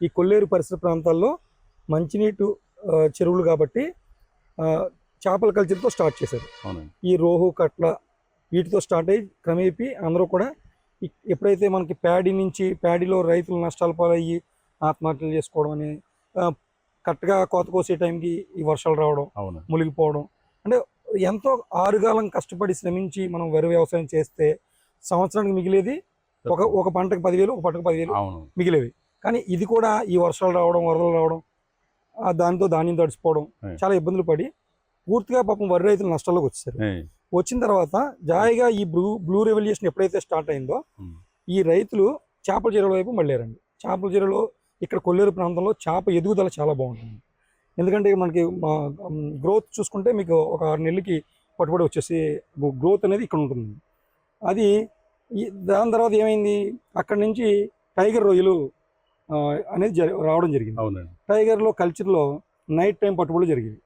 ఈ కొల్లేరు పరిసర ప్రాంతాల్లో మంచినీటి చెరువులు కాబట్టి చేపల కల్చర్తో స్టార్ట్ చేశారు. ఈ రోహు కట్ల వీటితో స్టార్ట్ అయ్యి క్రమేపీ అందరూ కూడా ఎప్పుడైతే మనకి ప్యాడీ నుంచి ప్యాడీలో రైతులు నష్టాలు పాలయ్యి ఆత్మహత్యలు చేసుకోవడం అని కరెక్ట్గా కోత కోసే టైంకి ఈ వర్షాలు రావడం అవును. మునిగిపోవడం అంటే ఎంతో ఆరుగాలం కష్టపడి శ్రమించి మనం వరి వ్యవసాయం చేస్తే సంవత్సరానికి మిగిలేది ఒక ఒక పంటకు పదివేలు ఒక పంటకు పదివేలు అవును. మిగిలేవి. కానీ ఇది కూడా ఈ వర్షాలు రావడం వరదలు రావడం దానితో ధాన్యం తడిచిపోవడం. చాలా ఇబ్బందులు పడి పూర్తిగా పాపం వరి రైతులు నష్టాల్లోకి వచ్చేసారు. వచ్చిన తర్వాత జాయిగా ఈ బ్లూ బ్లూ రెవల్యూషన్ ఎప్పుడైతే స్టార్ట్ అయిందో. ఈ రైతులు చేపల చెరువుల వైపు మళ్ళారండి చేపల చెరువులో ఇక్కడ కొల్లేరు ప్రాంతంలో చేప ఎదుగుదల చాలా బాగుంటుంది ఎందుకంటే మనకి గ్రోత్ చూసుకుంటే మీకు ఒక ఆరు నెలలకి పట్టుబడి వచ్చేసి గ్రోత్ అనేది ఇక్కడ ఉంటుంది అది దాని తర్వాత ఏమైంది అక్కడి నుంచి టైగర్ రొయ్యలు అనేది జరి రావడం జరిగింది. అవునండి. టైగర్లో కల్చర్లో నైట్ టైం పట్టుబడులు జరిగింది.